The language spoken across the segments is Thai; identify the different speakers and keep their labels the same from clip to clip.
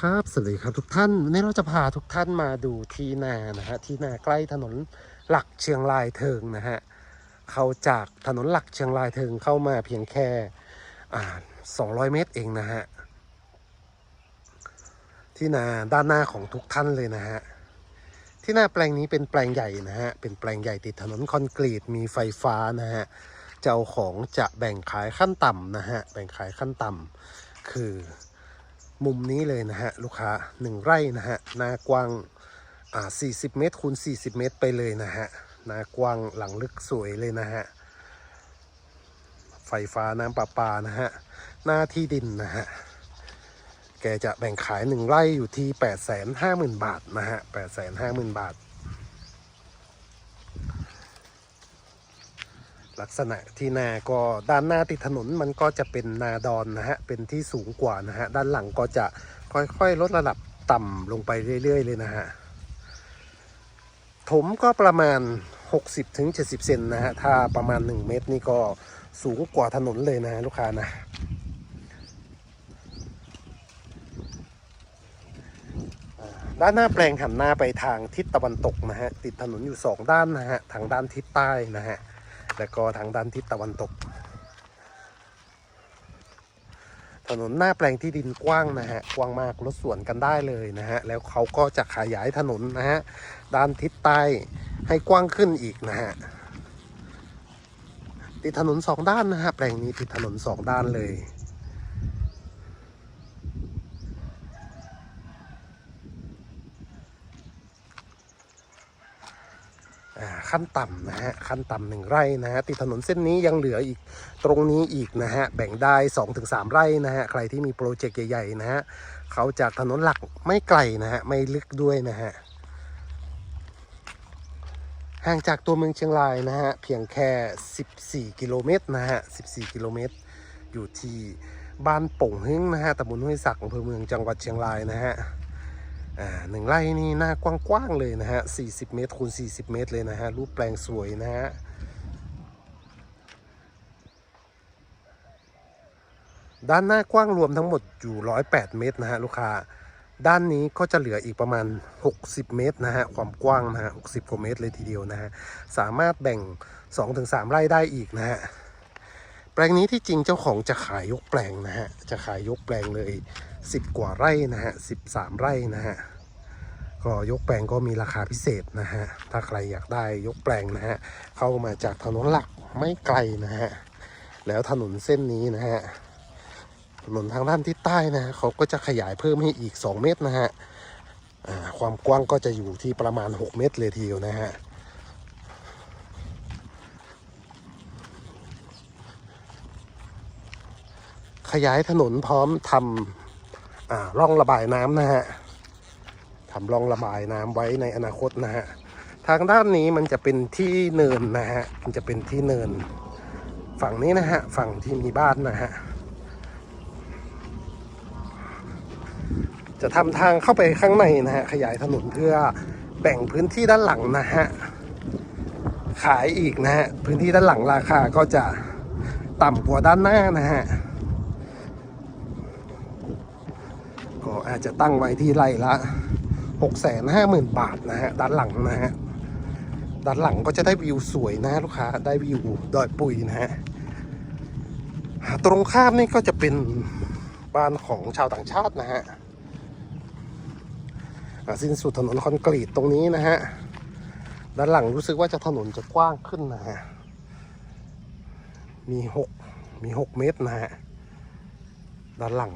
Speaker 1: ครับ สวัสดีครับทุกท่าน วันนี้เราจะพาทุกท่านมาดูที่นานะฮะ ที่นาใกล้ถนนหลักเชียงรายเทิงนะฮะ เขาจากถนนหลักเชียงรายเทิงเข้ามาเพียงแค่อ่า200 เมตรเองนะฮะ ที่นาด้านหน้าของทุกท่านเลยนะฮะ ที่นาแปลงนี้เป็นแปลงใหญ่นะฮะ เป็นแปลงใหญ่ติดถนนคอนกรีต มีไฟฟ้านะฮะ เจ้าของจะแบ่งขายขั้นต่ำนะฮะ แบ่งขายขั้นต่ำคือ มุมนี้เลยนะฮะลูกค้า 1 ไร่นะฮะนากว้างอ่า40 เมตรคูณ40 เมตรไปเลยนะฮะนากว้างหลังลึกสวยเลยนะฮะไฟฟ้าน้ำประปานะฮะหน้าที่ดินนะฮะแกจะแบ่งขาย 1 ไร่อยู่ที่ 850,000 บาทนะฮะ850,000 บาท ลักษณะที่นาก็ด้านหน้าติดถนนมันก็จะเป็นนาดอนนะฮะเป็นที่สูงกว่านะฮะด้านหลังก็จะค่อยๆ ลดระดับต่ำลงไปเรื่อย ๆ เลยนะฮะถมก็ประมาณ 60-70 เซนนะฮะถ้าประมาณ 1 เมตรนี่ก็สูงกว่าถนนเลยนะฮะลูกค้านะด้านหน้าแปลงหันหน้าไปทางทิศตะวันตกนะฮะติดถนนอยู่ 2 ด้านนะฮะทางด้านทิศใต้นะฮะ แล้วก็ทางด้านทิศตะวันตก ถนนหน้าแปลงที่ดินกว้างนะฮะกว้างมากรถสวนกันได้เลยนะฮะแล้วเขาก็จะขยายถนนนะฮะด้านทิศใต้ให้กว้างขึ้นอีกนะฮะติดถนนสองด้านนะฮะแปลงนี้ติดถนนสองด้านเลย ขั้นต่ำนะฮะขั้นต่ำหนึ่งไร่นะฮะติดถนนเส้นนี้ยังเหลืออีกตรงนี้อีกนะฮะแบ่งได้ 2-3ถึงไร่นะฮะใครที่มีโปรเจกต์ใหญ่ๆนะฮะเขาจากถนนหลักไม่ไกลนะฮะไม่ลึกด้วยนะฮะห่างจากตัวเมืองเชียงรายนะฮะเพียงแค่ 14 กิโลเมตรนะฮะ 14 กิโลเมตร อยู่ที่บ้านป่งหึ้งนะฮะตำบลห้วยศักดิ์อำเภอเมืองจังหวัดเชียงรายนะฮะ อ่าหนึ่งไร่นี่หน้ากว้างๆเลยนะฮะ40 เมตรคูณ40 เมตรเลยนะฮะ รูปแปลงสวยนะฮะด้านหน้ากว้างรวมทั้งหมดอยู่ 108 เมตรนะฮะลูกค้า ด้านนี้ก็จะเหลืออีกประมาณ 60 เมตรนะฮะ ความกว้างนะฮะ 60กว่าเมตรเลยทีเดียวนะฮะ สามารถแบ่ง 2-3 ไร่ได้อีกนะฮะ แปลงนี้ที่จริงเจ้าของจะขายยกแปลงนะฮะ จะขายยกแปลงเลย 10 กว่าไร่นะฮะ13 ไร่นะฮะก็ยกแปลงก็มีราคาพิเศษนะฮะถ้าใครอยากได้ยกแปลงนะฮะเข้ามาจากถนนหลักไม่ไกลนะฮะแล้วถนนเส้นนี้นะฮะถนนทางด้านทิศใต้นะฮะเขาก็จะขยายเพิ่มให้อีก 2 เมตรนะฮะความกว้างก็จะอยู่ที่ประมาณ 6 เมตรเลยทีเดียวนะฮะขยายถนนพร้อมทำ ร่องระบายน้ำนะฮะทำร่องระบายน้ำไว้ในอนาคตนะฮะทางด้านนี้มันจะเป็นที่เนินนะฮะมันจะเป็นที่เนิน ฝั่งนี้นะฮะฝั่งที่มีบ้านนะฮะจะทำทางเข้าไปข้างในนะฮะขยายถนนเพื่อแบ่งพื้นที่ด้านหลังนะฮะขายอีกนะฮะพื้นที่ด้านหลังราคาก็จะต่ำกว่าด้านหน้านะฮะ อาจจะตั้งไว้ที่ไร่ละ 6 5 0 0 0 0 บาทนะฮะ ด้านหลังนะฮะ ด้านหลังก็จะได้วิวสวยนะลูกค้า ได้วิวดอยปุยนะฮะ ตรงข้ามนี่ก็จะเป็นบ้านของชาวต่างชาตินะฮะสิ้นสุดถนนคอนกรีตตรงนี้นะฮะ ด้านหลังรู้สึกว่าจะถนนจะกว้างขึ้นนะฮะ มีหกมีหกเมตรนะฮะ ด้านหลัง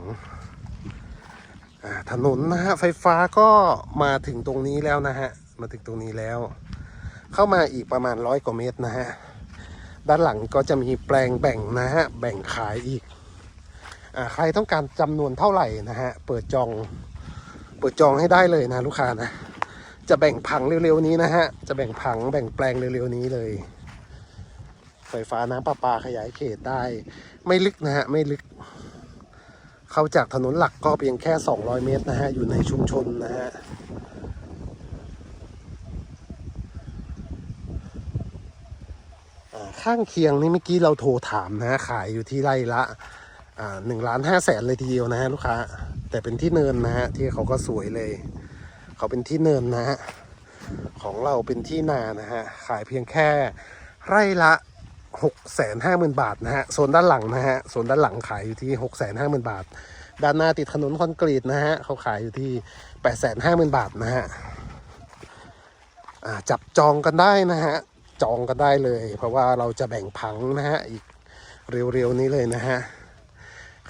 Speaker 1: ถนนนะฮะไฟฟ้าก็มาถึงตรงนี้แล้วนะฮะมาถึงตรงนี้แล้ว เข้ามาอีกประมาณร้อยกว่าเมตรนะฮะด้านหลังก็จะมีแปลงแบ่งนะฮะแบ่งขายอีกอใครต้องการจำนวนเท่าไหร่นะฮะเปิดจอง เปิดจองให้ได้เลยนะลูกค้านะจะแบ่งผังเร็วๆนี้นะฮะจะแบ่งผังแบ่งแปลงเร็วๆนี้เลย ไฟฟ้าน้ำประปาขยายเขตได้ ไม่ลึกนะฮะไม่ลึก เข้าจากถนนหลักก็เพียงแค่ 200 เมตรนะฮะ อยู่ในชุมชนนะฮะข้างเคียงนี่เมื่อกี้เราโทรถามนะ ขายอยู่ที่ไร่ละหนึ่งล้านห้าแสนเลยทีเดียวนะฮะลูกค้า แต่เป็นที่เนินนะฮะ ที่เขาก็สวยเลย เขาเป็นที่เนินนะฮะ ของเราเป็นที่นานะฮะ ขายเพียงแค่ไร่ละ 6 5 0 0 0 0 บาทนะฮะโซนด้านหลังนะฮะโซนด้านหลังขายอยู่ที่ 6 5 0 0 0 0 บาท ด้านหน้าติดถนนคอนกรีตนะฮะเขาขายอยู่ที่ 8 5 0 0 0 0 บาทนะฮะจับจองกันได้นะฮะจองกันได้เลย เพราะว่าเราจะแบ่งผังนะฮะอีกเร็วๆนี้เลยนะฮะ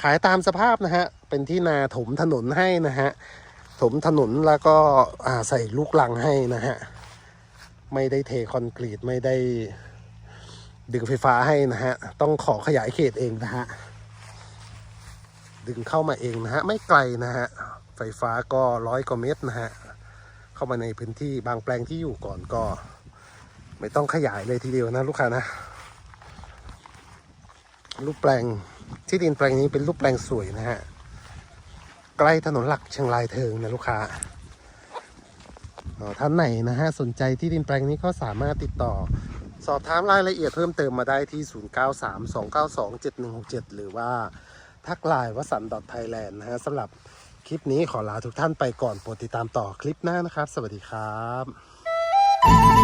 Speaker 1: ขายตามสภาพนะฮะเป็นที่นาถมถนนให้นะฮะถมถนนแล้วก็ใส่ลูกลังให้นะฮะไม่ได้เทคอนกรีตไม่ได้ ดึงไฟฟ้าให้นะฮะ ต้องขอขยายเขตเองนะฮะ ดึงเข้ามาเองนะฮะ ไม่ไกลนะฮะ ไฟฟ้าก็ร้อยกว่าเมตรนะฮะ เข้ามาในพื้นที่บางแปลงที่อยู่ก่อนก็ ไม่ต้องขยายเลยทีเดียวนะลูกค้านะ รูปแปลงที่ดินแปลงนี้เป็นรูปแปลงสวยนะฮะ ใกล้ถนนหลักเชียงรายเทิงนะลูกค้าท่านไหนนะฮะสนใจที่ดินแปลงนี้ก็สามารถติดต่อ สอบถามรายละเอียดเพิ่มเติมมาได้ที่ 0932927167 หรือว่าทักไลน์วสันต์ .thailand นะฮะสำหรับคลิปนี้ขอลาทุกท่านไปก่อนโปรดติดตามต่อคลิปหน้านะครับ สวัสดีครับ